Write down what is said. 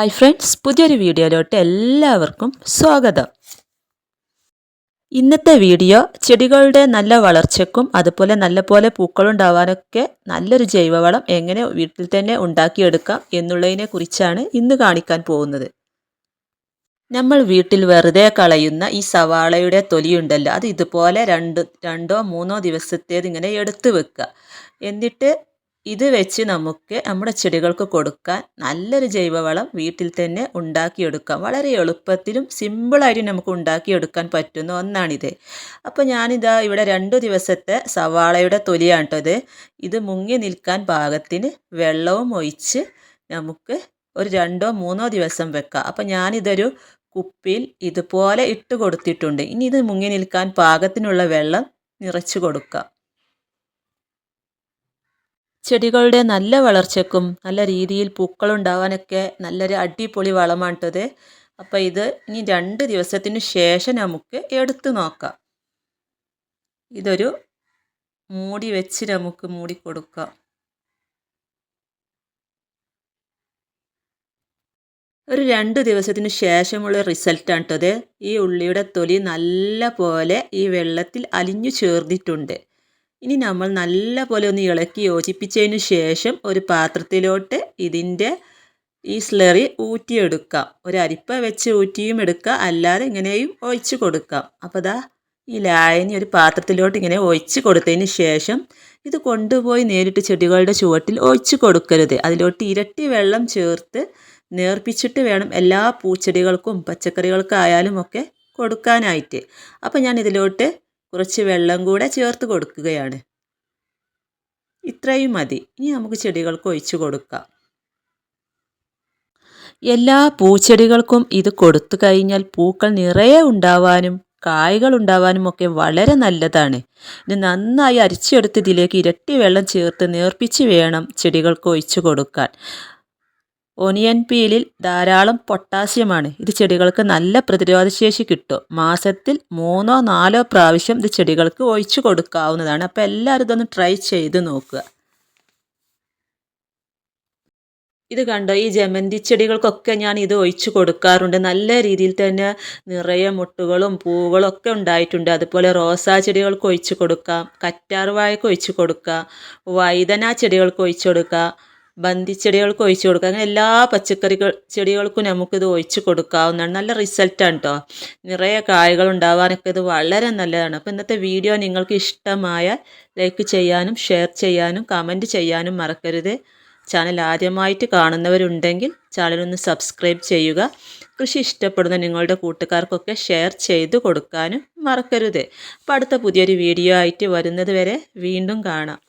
Hi friends പുതിയൊരു വീഡിയോയിലോട്ട് എല്ലാവർക്കും സ്വാഗതം. ഇന്നത്തെ വീഡിയോ ചെടികളുടെ നല്ല വളർച്ചയ്ക്കും അതുപോലെ നല്ലപോലെ പൂക്കളുണ്ടാവാനൊക്കെ നല്ലൊരു ജൈവവളം എങ്ങനെ വീട്ടിൽ തന്നെ ഉണ്ടാക്കിയെടുക്കാം എന്നുള്ളതിനെ കുറിച്ചാണ് ഇന്ന് കാണിക്കാൻ പോകുന്നത്. നമ്മൾ വീട്ടിൽ വെറുതെ കളയുന്ന ഈ സവാളയുടെ തൊലിയുണ്ടല്ലോ അത് ഇതുപോലെ രണ്ട് രണ്ടോ മൂന്നോ ദിവസത്തേത് ഇങ്ങനെ എടുത്തു വെക്കുക. എന്നിട്ട് ഇത് വെച്ച് നമുക്ക് നമ്മുടെ ചെടികൾക്ക് കൊടുക്കാൻ നല്ലൊരു ജൈവവളം വീട്ടിൽ തന്നെ ഉണ്ടാക്കിയെടുക്കാം. വളരെ എളുപ്പത്തിലും സിമ്പിളായിട്ട് നമുക്ക് ഉണ്ടാക്കിയെടുക്കാൻ പറ്റുന്ന ഒന്നാണിത്. അപ്പോൾ ഞാനിതാ ഇവിടെ രണ്ട് ദിവസത്തെ സവാളയുടെ തൊലിയാണ് കേട്ടത് ഇത് മുങ്ങി നിൽക്കാൻ പാകത്തിന് വെള്ളവും ഒഴിച്ച് നമുക്ക് ഒരു രണ്ടോ മൂന്നോ ദിവസം വെക്കാം. അപ്പോൾ ഞാനിതൊരു കുപ്പിയിൽ ഇതുപോലെ ഇട്ട് കൊടുത്തിട്ടുണ്ട്. ഇനി ഇത് മുങ്ങി നിൽക്കാൻ പാകത്തിനുള്ള വെള്ളം നിറച്ച് കൊടുക്കാം. ചെടികളുടെ നല്ല വളർച്ചയ്ക്കും നല്ല രീതിയിൽ പൂക്കളുണ്ടാവാനൊക്കെ നല്ലൊരു അടിപൊളി വളമാണിട്ടത്. അപ്പോൾ ഇത് ഇനി രണ്ട് ദിവസത്തിന് ശേഷം നമുക്ക് എടുത്തു നോക്കാം. ഇതൊരു മൂടി വെച്ച് നമുക്ക് മൂടി കൊടുക്കാം. ഒരു രണ്ട് ദിവസത്തിന് ശേഷമുള്ള റിസൾട്ടാണ് കേട്ടത് ഈ ഉള്ളിയുടെ തൊലി നല്ല പോലെ ഈ വെള്ളത്തിൽ അലിഞ്ഞു ചേർന്നിട്ടുണ്ട്. ഇനി നമ്മൾ നല്ല പോലെ ഒന്ന് ഇളക്കി യോജിപ്പിച്ചതിന് ശേഷം ഒരു പാത്രത്തിലോട്ട് ഇതിന്റെ ഈ സ്ലറി ഊറ്റിയെടുക്കാം. ഒരു അരിപ്പ വെച്ച് ഊറ്റിയും എടുക്കാം. അല്ലാതെ ഇങ്ങനെയും ഒഴിച്ചു കൊടുക്കാം. അപ്പോൾ ദാ ഈ ലായനി ഒരു പാത്രത്തിലോട്ട് ഇങ്ങനെ ഒഴിച്ച് കൊടുത്തതിന് ശേഷം ഇത് കൊണ്ടുപോയി നേരിട്ട് ചെടികളുടെ ചുവട്ടിൽ ഒഴിച്ചു കൊടുക്കരുത്. അതിലോട്ട് ഇരട്ടി വെള്ളം ചേർത്ത് നേർപ്പിച്ചിട്ട് വേണം എല്ലാ പൂച്ചെടികൾക്കും പച്ചക്കറികൾക്കായാലും ഒക്കെ കൊടുക്കാനായിട്ട്. അപ്പോൾ ഞാൻ ഇതിലോട്ട് കുറച്ച് വെള്ളം കൂടെ ചേർത്ത് കൊടുക്കുകയാണ്. ഇത്രയും മതി. ഇനി നമുക്ക് ചെടികൾക്ക് ഒഴിച്ചു കൊടുക്കാം. എല്ലാ പൂച്ചെടികൾക്കും ഇത് കൊടുത്തു കഴിഞ്ഞാൽ പൂക്കൾ നിറയെ ഉണ്ടാവാനും കായകൾ ഉണ്ടാവാനും ഒക്കെ വളരെ നല്ലതാണ്. ഇത് നന്നായി അരിച്ചെടുത്ത് ഇതിലേക്ക് ഇരട്ടി വെള്ളം ചേർത്ത് നേർപ്പിച്ച് വേണം ചെടികൾക്ക് ഒഴിച്ചു കൊടുക്കാൻ. ഒനിയൻ പീലിൽ ധാരാളം പൊട്ടാസ്യമാണ്. ഇത് ചെടികൾക്ക് നല്ല പ്രതിരോധശേഷി കിട്ടും. മാസത്തിൽ മൂന്നോ നാലോ പ്രാവശ്യം ഇത് ചെടികൾക്ക് ഒഴിച്ചു കൊടുക്കാവുന്നതാണ്. അപ്പോൾ എല്ലാവരും ഇതൊന്ന് ട്രൈ ചെയ്ത് നോക്കുക. ഇത് കണ്ടോ? ഈ ജമന്തി ചെടികൾക്കൊക്കെ ഞാൻ ഇത് ഒഴിച്ചു കൊടുക്കാറുണ്ട്. നല്ല രീതിയിൽ തന്നെ നിറയെ മുട്ടുകളും പൂവുകളും ഒക്കെ ഉണ്ടായിട്ടുണ്ട്. അതുപോലെ റോസാ ചെടികൾക്ക് ഒഴിച്ചു കൊടുക്കാം കറ്റാർവാഴയ്ക്ക് ഒഴിച്ചു കൊടുക്കാം വൈതന ചെടികൾക്ക് ഒഴിച്ചു കൊടുക്കാം. ബന്ധിച്ചെടികൾക്ക് ഒഴിച്ചു കൊടുക്കുക. അങ്ങനെ എല്ലാ പച്ചക്കറികൾ ചെടികൾക്കും നമുക്കിത് ഒഴിച്ച് കൊടുക്കാവുന്നതാണ്. നല്ല റിസൾട്ടാണ് കേട്ടോ നിറയെ കായകൾ ഉണ്ടാവാനൊക്കെ ഇത് വളരെ നല്ലതാണ്. അപ്പോൾ ഇന്നത്തെ വീഡിയോ നിങ്ങൾക്ക് ഇഷ്ടമായ ലൈക്ക് ചെയ്യാനും ഷെയർ ചെയ്യാനും കമന്റ് ചെയ്യാനും മറക്കരുത്. ചാനൽ ആദ്യമായിട്ട് കാണുന്നവരുണ്ടെങ്കിൽ ചാനലൊന്ന് സബ്സ്ക്രൈബ് ചെയ്യുക. കൃഷി ഇഷ്ടപ്പെടുന്ന നിങ്ങളുടെ കൂട്ടുകാർക്കൊക്കെ ഷെയർ ചെയ്ത് കൊടുക്കാനും മറക്കരുത്. അപ്പോൾ അടുത്ത പുതിയൊരു വീഡിയോ ആയിട്ട് വരുന്നത് വരെ വീണ്ടും കാണാം.